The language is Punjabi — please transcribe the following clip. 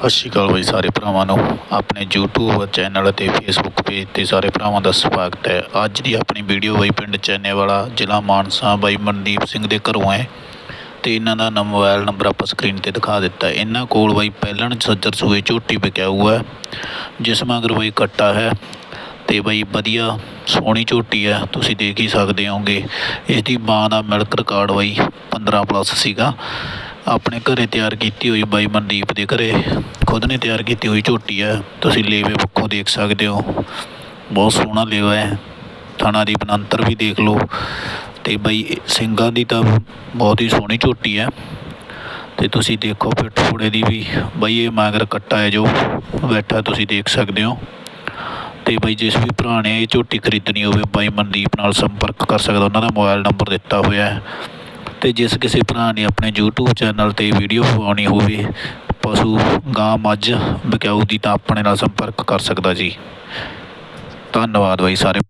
ਸਤਿ ਸ਼੍ਰੀ ਅਕਾਲ ਬਾਈ ਸਾਰੇ ਭਰਾਵਾਂ ਨੂੰ। ਆਪਣੇ YouTube ਚੈਨਲ ਅਤੇ Facebook ਪੇਜ ਤੇ ਸਾਰੇ ਭਰਾਵਾਂ ਦਾ ਸਵਾਗਤ ਹੈ। ਅੱਜ ਦੀ ਆਪਣੀ ਵੀਡੀਓ ਬਾਈ ਪਿੰਡ ਚੈਨੇਵਾਲਾ, ਜ਼ਿਲ੍ਹਾ ਮਾਨਸਾ ਬਾਈ ਮਨਦੀਪ ਸਿੰਘ ਦੇ ਘਰੋਂ ਹੈ। ਤੇ ਇਹਨਾਂ ਦਾ ਨ- ਮੋਬਾਈਲ ਨੰਬਰ ਆਪਾਂ ਸਕਰੀਨ ਤੇ ਦਿਖਾ ਦਿੱਤਾ ਇਹਨਾਂ ਕੋਲ ਬਾਈ ਪਹਿਲਣ ਸੱਜਰ ਸੂਏ ਝੋਟੀ ਵਿਕਿਆ ਹੋਇਆ ਹੈ। ਜਿਸ ਮਗਰ ਬਾਈ ਕੱਟਾ ਹੈ ਤੇ ਬਾਈ ਵਧੀਆ ਸੋਹਣੀ ਝੋਟੀ ਹੈ। ਤੁਸੀਂ ਦੇਖ ਹੀ ਸਕਦੇ ਹੋਗੇ। ਇਹਦੀ ਮਾਂ ਦਾ ਮਿਲਕ ਰਿਕਾਰਡ ਬਾਈ 15 ਪਲੱਸ ਸੀਗਾ। ਆਪਣੇ ਘਰੇ ਤਿਆਰ ਕੀਤੀ ਹੋਈ ਬਾਈ ਮਨਦੀਪ ਦੇ ਘਰੇ। ਖੁਦ ਨੇ ਤਿਆਰ ਕੀਤੀ ਹੋਈ ਝੋਟੀ ਹੈ ਤੁਸੀਂ ਲੇਵੇ ਪੱਖੋਂ ਦੇਖ ਸਕਦੇ ਹੋ। ਬਹੁਤ ਸੋਹਣਾ ਲੇਵਾ ਹੈ। ਥਣਾ ਦੀ ਬਣੰਤਰ ਵੀ ਦੇਖ ਲਓ। ਤੇ ਬਾਈ ਸਿੰਘਾਂ ਦੀ ਤਾਂ ਬਹੁਤ ਹੀ ਸੋਹਣੀ ਝੋਟੀ ਹੈ। ਤੇ ਤੁਸੀਂ ਦੇਖੋ ਪਿੱਠ ਫੁੜੇ ਦੀ ਵੀ। ਬਾਈ ਇਹ ਮਾਗਰ ਕੱਟਾ ਹੈ ਜੋ ਬੈਠਾ ਤੁਸੀਂ ਦੇਖ ਸਕਦੇ ਹੋ। ਤੇ ਬਾਈ ਜਿਸ ਵੀ ਭਰਾ ਨੇ ਇਹ ਝੋਟੀ ਖਰੀਦਣੀ ਹੋਵੇ, ਬਾਈ ਮਨਦੀਪ ਨਾਲ ਸੰਪਰਕ ਕਰ ਸਕਦਾ। ਉਹਨਾਂ ਦਾ ਮੋਬਾਈਲ ਨੰਬਰ ਦਿੱਤਾ ਹੋਇਆ ਹੈ। ਅਤੇ ਜਿਸ ਕਿਸੇ ਭਰਾ ਨੇ ਆਪਣੇ ਯੂਟਿਊਬ ਚੈਨਲ ਤੇ ਵੀਡੀਓ ਪਵਾਉਣੀ ਹੋਵੇ, ਪਸ਼ੂ ਗਾਂ ਮੱਝ ਵਿਕਾਊ ਦੀ ਤਾਂ ਆਪਣੇ ਨਾਲ ਸੰਪਰਕ ਕਰ ਸਕਦਾ ਜੀ। ਧੰਨਵਾਦ ਬਾਈ ਸਾਰੇ।